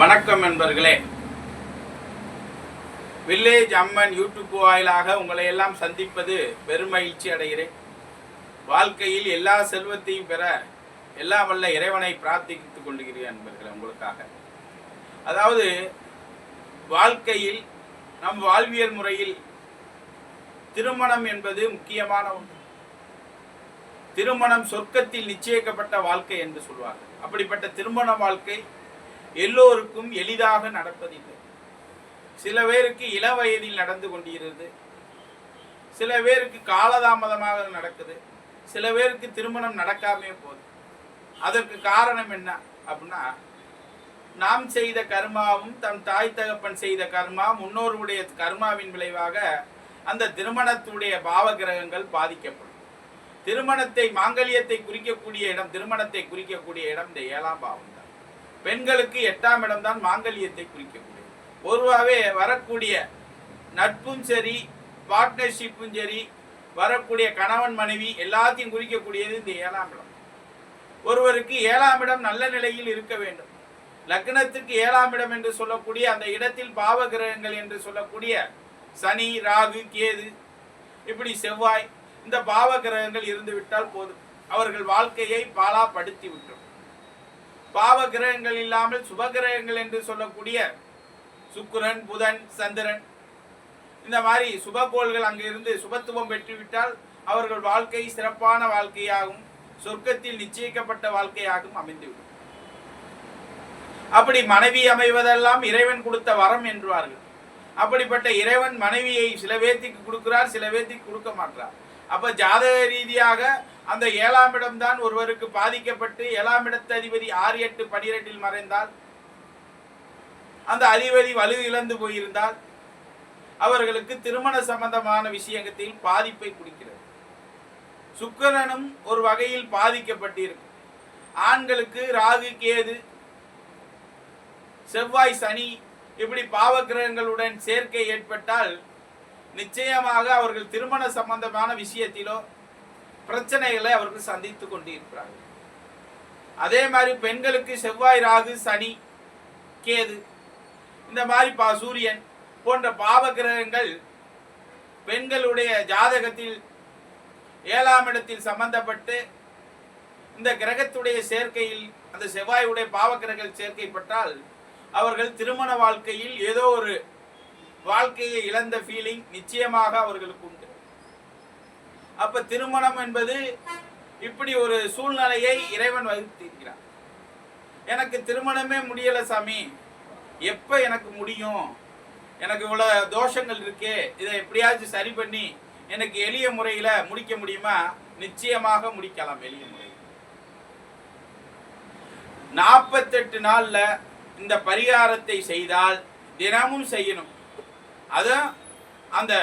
வணக்கம் நண்பர்களே. வில்லேஜ் அம்மன் யூடியூப் வாயிலாக உங்களை எல்லாம் சந்திப்பது பெரும் மகிழ்ச்சி அடைகிறேன். வாழ்க்கையில் எல்லா செல்வத்தையும் பெற எல்லா வல்ல இறைவனை பிரார்த்தித்துக் கொள்கிறேன் நண்பர்களே உங்களுக்காக. அதாவது வாழ்க்கையில் நம் வாழ்வியல் முறையில் திருமணம் என்பது முக்கியமான ஒன்று. திருமணம் சொர்க்கத்தில் நிச்சயிக்கப்பட்ட வாழ்க்கை என்று சொல்வார்கள். அப்படிப்பட்ட திருமண வாழ்க்கை எல்லோருக்கும் எளிதாக நடப்பதில்லை. சில பேருக்கு இள வயதில் நடந்து கொண்டிருக்கிறது சில பேருக்கு காலதாமதமாக நடக்குது. சில பேருக்கு திருமணம் நடக்காமே போகுது. அதற்கு காரணம் என்ன அப்படின்னா நாம் செய்த கர்மாவும் தம் தாய் தகப்பன் செய்த கர்மா முன்னோருடைய கர்மாவின் விளைவாக அந்த திருமணத்துடைய பாவகிரகங்கள் பாதிக்கப்படும். திருமணத்தை மாங்கல்யத்தை குறிக்கக்கூடிய இடம் திருமணத்தை குறிக்கக்கூடிய இடம் இந்த ஏழாம் பாவம். பெண்களுக்கு எட்டாம் இடம் தான் மாங்கல்யத்தை குறிக்கக்கூடியது பொதுவாகவே வரக்கூடிய நட்பும் சரி பார்ட்னர்ஷிப்பும் சரி வரக்கூடிய கணவன் மனைவி எல்லாத்தையும் குறிக்கக்கூடியது இந்த ஏழாம் இடம். ஒருவருக்கு ஏழாம் இடம் நல்ல நிலையில் இருக்க வேண்டும். லக்னத்துக்கு ஏழாம் இடம் என்று சொல்லக்கூடிய அந்த இடத்தில் பாவ கிரகங்கள் என்று சொல்லக்கூடிய சனி ராகு கேது இப்படி செவ்வாய் இந்த பாவ கிரகங்கள் இருந்துவிட்டால் போதும். அவர்கள் வாழ்க்கையை பாலாப்படுத்தி விட்டோம் பாவ கிரகங்கள் இல்லாமல் சுப கிரகங்கள் என்று சொல்லக்கூடிய சுக்குரன் புதன் சந்திரன். இந்த மாதிரி சுபகோள்கள் அங்கிருந்து சுபத்துவம் பெற்றுவிட்டால் அவர்கள் வாழ்க்கை சிறப்பான வாழ்க்கையாகும் சொர்க்கத்தில் நிச்சயிக்கப்பட்ட வாழ்க்கையாகவும் அமைந்துவிடும். அப்படி மனைவி அமைவதெல்லாம் இறைவன் கொடுத்த வரம் என்றுவார்கள் அப்படிப்பட்ட இறைவன் மனைவியை சில பேர்த்திக்கு கொடுக்கிறார் சில பேர்த்திக்கு கொடுக்க மாட்டார். அப்ப ஜாதக ரீதியாக அந்த ஏழாம் இடம்தான் ஒருவருக்கு பாதிக்கப்பட்டு ஏழாம் இடத்து அதிபதி ஆறு எட்டு பனிரெண்டில் மறைந்தால் அந்த அதிபதி வலு இழந்து போயிருந்தால் அவர்களுக்கு திருமண சம்பந்தமான விஷயத்தில் பாதிப்பை கொடுக்கிறது. சுக்கிரனும் ஒரு வகையில் பாதிக்கப்பட்டிருக்கும். ஆண்களுக்கு ராகு கேது செவ்வாய் சனி இப்படி பாவக்கிரகங்களுடன் சேர்க்கை ஏற்பட்டால் நிச்சயமாக அவர்கள் திருமண சம்பந்தமான விஷயத்திலோ பிரச்சனைகளை அவர்கள் சந்தித்து கொண்டிருக்கிறார்கள். அதே மாதிரி பெண்களுக்கு செவ்வாய் ராகு சனி கேது இந்த மாதிரி பா சூரியன் போன்ற பாவ கிரகங்கள் பெண்களுடைய ஜாதகத்தில் ஏழாம் இடத்தில் சம்பந்தப்பட்டு இந்த கிரகத்துடைய சேர்க்கையில் அந்த செவ்வாயுடைய பாவ கிரகங்கள் சேர்க்கைப்பட்டால் அவர்கள் திருமண வாழ்க்கையில் ஏதோ ஒரு வாழ்க்கையை இழந்த ஃபீலிங் நிச்சயமாக அவர்களுக்கு உண்டு. அப்ப திருமணம் என்பது இப்படி ஒரு சூழ்நிலையை இறைவன் வகுத்திருக்கிறார் எனக்கு திருமணமே முடியல சாமி. எப்ப எனக்கு முடியும்? எனக்கு இவ்வளவு தோஷங்கள் இருக்கு. இதை எப்படியாச்சும் சரி பண்ணி எனக்கு எளிய முறையில முடிக்க முடியுமா? நிச்சயமாக முடிக்கலாம் எளிய முறையில் நாற்பத்தெட்டு நாள்ல இந்த பரிகாரத்தை செய்தால் தினமும் செய்யணும். அதுவும் அந்த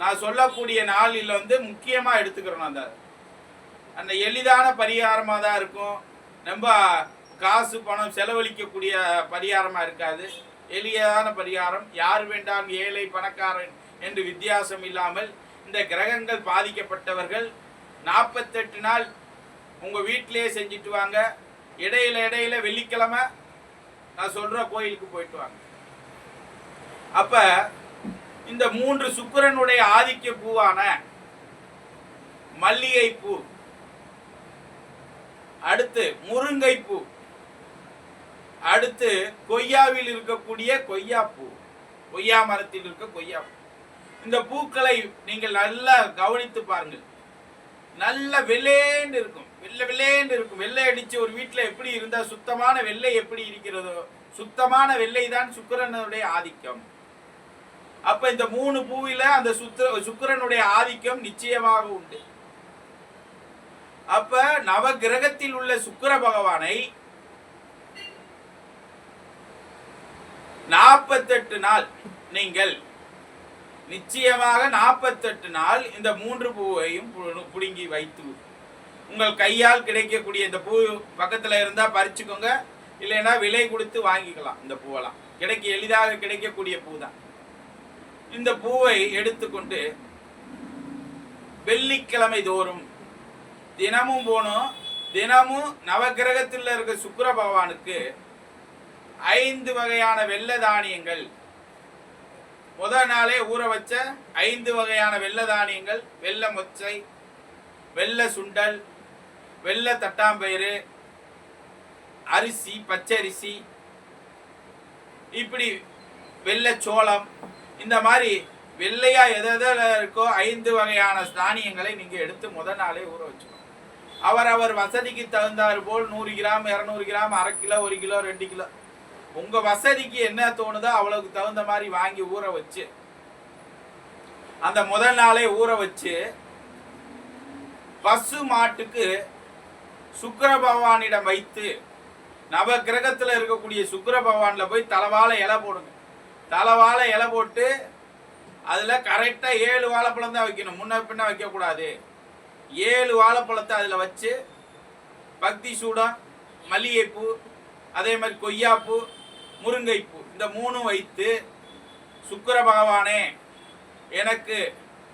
நான் சொல்லக்கூடிய நாளில் வந்து முக்கியமாக எடுத்துக்கிறோம் அந்த அந்த எளிதான பரிகாரமாக தான் இருக்கும். ரொம்ப காசு பணம் செலவழிக்கக்கூடிய பரிகாரமாக இருக்காது. எளியதான பரிகாரம். யார் வேண்டாம் ஏழை பணக்காரன் என்று வித்தியாசம் இல்லாமல் இந்த கிரகங்கள் பாதிக்கப்பட்டவர்கள் நாற்பத்தெட்டு நாள் உங்கள் வீட்டிலேயே செஞ்சுட்டு வாங்க. இடையில இடையில வெள்ளிக்கிழமை நான் சொல்கிற கோயிலுக்கு போயிட்டு வாங்க. அப்போ இந்த மூன்று சுக்கிரனுடைய ஆதிக்க பூவான மல்லிகை பூ அடுத்து முருங்கை பூ அடுத்து கொய்யாவில் இருக்கக்கூடிய கொய்யா பூ கொய்யா மரத்தில் இருக்க கொய்யா பூ இந்த பூக்களை நீங்கள் நல்லா கவனித்து பாருங்கள். நல்ல வெள்ளேன்னு இருக்கும். வெள்ளை வெள்ளேன்னு இருக்கும். வெள்ளை அடிச்சு ஒரு வீட்டில் எப்படி இருந்தால் சுத்தமான வெள்ளை எப்படி இருக்கிறதோ சுத்தமான வெள்ளை தான் சுக்கிரனுடைய ஆதிக்கம். அப்ப இந்த மூணு பூவில அந்த சுத்திர சுக்கிரனுடைய ஆதிக்கம் நிச்சயமாக உண்டு. அப்ப நவ கிரகத்தில் உள்ள சுக்கர பகவானை நாற்பத்தெட்டு நாள் நீங்கள் நிச்சயமாக நாற்பத்தெட்டு நாள் இந்த மூன்று பூவையும் புடுங்கி வைத்து உங்கள் கையால் கிடைக்கக்கூடிய இந்த பூ பக்கத்தில் இருந்தால் பறிச்சுக்கோங்க. இல்லைன்னா விலை கொடுத்து வாங்கிக்கலாம் இந்த பூவெல்லாம். கிடைக்க எளிதாக கிடைக்கக்கூடிய பூ தான் இந்த பூவை எடுத்துக்கொண்டு வெள்ளிக்கிழமை தோறும் தினமும் போனோம். தினமும் நவகிரகத்தில் இருக்க சுக்கர பகவானுக்கு ஐந்து வகையான வெள்ளை தானியங்கள். முதல் நாளே ஊற வச்ச ஐந்து வகையான வெள்ளை தானியங்கள். வெள்ளை மொச்சை வெள்ளை சுண்டல் வெள்ளை தட்டாம்பயிறு அரிசி பச்சரிசி இப்படி வெள்ளை சோளம் இந்த மாதிரி வெள்ளையா எது எதில் இருக்கோ ஐந்து வகையான தானியங்களை நீங்க எடுத்து முதல் நாளே ஊற வச்சுக்கணும். அவர் வசதிக்கு தகுந்தாறு போல் நூறு கிராம் இரநூறு கிராம் அரை கிலோ ஒரு கிலோ ரெண்டு கிலோ. உங்க வசதிக்கு என்ன தோணுதோ அவ்வளவுக்கு தகுந்த மாதிரி வாங்கி ஊற வச்சு அந்த முதல் நாளே ஊற வச்சு பசு மாட்டுக்கு சுக்கர பகவானிடம் வைத்து நவ கிரகத்தில் இருக்கக்கூடிய சுக்கர பகவானில் போய் தலவாழை இலை போடுங்க. தலவாழை இலை போட்டு அதில் கரெக்டாக ஏழு வாழைப்பழம் தான் வைக்கணும். முன்ன பின்ன வைக்கக்கூடாது. ஏழு வாழைப்பழத்தை அதில் வச்சு பக்தி சூடம் மல்லிகைப்பூ அதே மாதிரி கொய்யாப்பூ முருங்கைப்பூ இந்த மூணும் வைத்து சுக்கிர பகவானே எனக்கு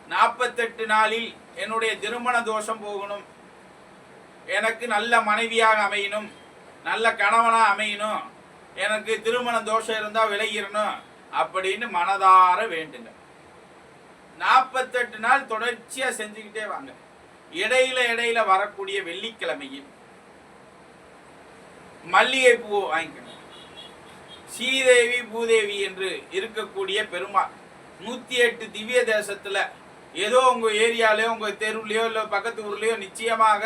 நாற்பத்தெட்டு நாளில் என்னுடைய திருமண தோஷம் போகணும். எனக்கு நல்ல மனைவியாக அமையணும். நல்ல கணவனாக அமையணும். எனக்கு திருமண தோஷம் இருந்தால் விலகிடணும் அப்படின்னு மனதார வேண்டுங்க நாற்பத்தெட்டு நாள் தொடர்ச்சியா செஞ்சுக்கிட்டே வாங்க. இடையில இடையில வரக்கூடிய வெள்ளிக்கிழமையில் மல்லிகை பூ வாங்கிக்கணும். ஸ்ரீதேவி பூதேவி என்று இருக்கக்கூடிய பெருமாள் நூத்தி எட்டு திவ்ய தேசத்துல ஏதோ உங்க ஏரியாலையோ உங்க தெருவுலையோ இல்ல பக்கத்து ஊர்லயோ நிச்சயமாக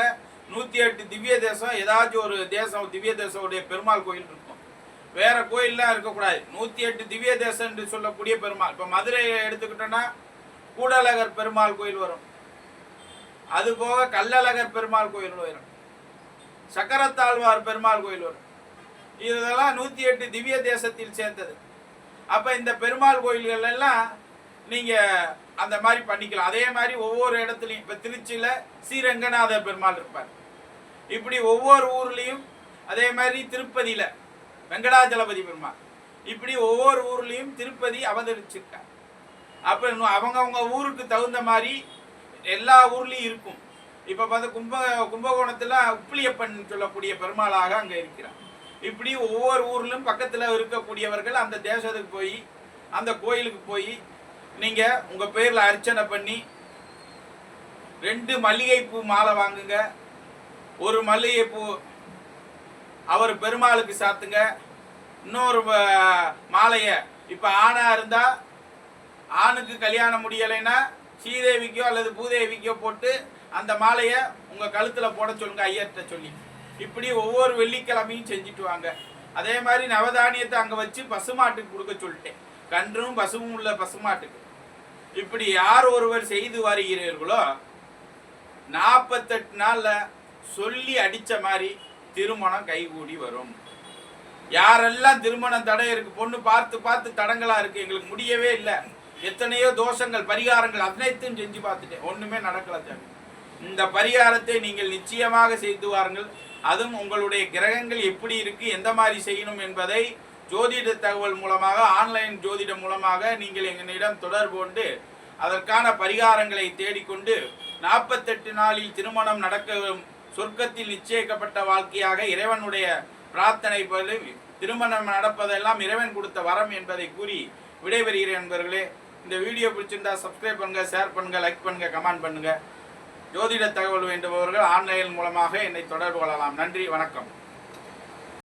நூத்தி எட்டு திவ்ய தேசம் ஏதாச்சும் ஒரு தேசம் திவ்ய தேசமுடைய பெருமாள் கோயில் இருக்கும் வேற கோயில்லாம் இருக்கக்கூடாது. நூத்தி எட்டு திவ்ய தேசம் என்று சொல்லக்கூடிய பெருமாள். இப்ப மதுரையை எடுத்துக்கிட்டோன்னா கூடலகர் பெருமாள் கோயில் வரும். அது போக கல்லழகர் பெருமாள் கோயில் வரும். சக்கரத்தாழ்வார் பெருமாள் கோயில் வரும். இதெல்லாம் நூத்தி எட்டு திவ்ய தேசத்தில் சேர்ந்தது. அப்ப இந்த பெருமாள் கோயில்கள் எல்லாம் நீங்க அந்த மாதிரி பண்ணிக்கலாம். அதே மாதிரி ஒவ்வொரு இடத்துலையும் இப்ப திருச்சியில ஸ்ரீரங்கநாத பெருமாள் இருப்பார். இப்படி ஒவ்வொரு ஊர்லயும் அதே மாதிரி திருப்பதியில வெங்கடாஜலபதி பெருமாள். இப்படி ஒவ்வொரு ஊர்லேயும் திருப்பதி அவதரிச்சிருக்கார். அப்போ இன்னும் ஊருக்கு தகுந்த மாதிரி எல்லா ஊர்லேயும் இருக்கும். இப்போ பார்த்து கும்ப கும்பகோணத்தில் உப்பிலியப்பன் சொல்லக்கூடிய பெருமாளாக அங்கே இருக்கிறார். இப்படி ஒவ்வொரு ஊர்லேயும் பக்கத்தில் இருக்கக்கூடியவர்கள் அந்த தேசத்துக்கு போய் அந்த கோயிலுக்கு போய் நீங்கள் உங்கள் பேரில் அர்ச்சனை பண்ணி ரெண்டு மல்லிகைப்பூ மாலை வாங்குங்க. ஒரு மல்லிகைப்பூ அவர் பெருமாளுக்கு சாத்துங்க. இன்னொரு மாலையை மாலைய. இப்ப ஆணா இருந்தா ஆணுக்கு கல்யாணம் முடியலைன்னா ஸ்ரீதேவிக்கோ அல்லது பூதேவிக்கோ போட்டு அந்த மாலைய உங்க கழுத்துல போட சொல்லுங்க ஐயர்கிட்ட சொல்லி. இப்படி ஒவ்வொரு வெள்ளிக்கிழமையும் செஞ்சுட்டு வாங்க. அதே மாதிரி நவதானியத்தை அங்க வச்சு பசுமாட்டுக்கு கொடுக்க சொல்லிட்டேன். கன்றும் பசுவும் உள்ள பசுமாட்டுக்கு. இப்படி யார் ஒருவர் செய்து வருகிறீர்களோ நாற்பத்தெட்டு நாள்ல சொல்லி அடிச்ச மாதிரி திருமணம் கைகூடி வரும். யாரெல்லாம் திருமணம் தடை இருக்கு பொண்ணு பார்த்து பார்த்து தடங்களா இருக்கு எங்களுக்கு முடியவே இல்லை. எத்தனையோ தோஷங்கள் பரிகாரங்கள் அனைத்தையும் செஞ்சு பார்த்துட்டேன். ஒண்ணுமே நடக்கல சாமி. இந்த பரிகாரத்தை நீங்கள் நிச்சயமாக செய்து வாருங்கள். அதுவும் உங்களுடைய கிரகங்கள் எப்படி இருக்கு எந்த மாதிரி செய்யணும் என்பதை ஜோதிட தகவல் மூலமாக ஆன்லைன் ஜோதிடம் மூலமாக நீங்கள் எங்களிடம் தொடர்பு கொண்டு அதற்கான பரிகாரங்களை தேடிக்கொண்டு நாற்பத்தெட்டு நாளில் திருமணம் நடக்க சொர்க்கத்தில் நிச்சயிக்கப்பட்ட வாழ்க்கையாக இறைவனுடைய பிரார்த்தனை படி திருமணம் நடப்பதெல்லாம் இறைவன் கொடுத்த வரம் என்பதை கூறி விடைபெறுகிறேன் என்பர்களே இந்த வீடியோ பிடிச்சிருந்தா சப்ஸ்கிரைப் பண்ணுங்க ஷேர் பண்ணுங்க லைக் பண்ணுங்க கமெண்ட் பண்ணுங்க. ஜோதிட தகவல் வேண்டுபவர்கள் ஆன்லைன் மூலமாக என்னை தொடர்பு கொள்ளலாம். நன்றி வணக்கம்.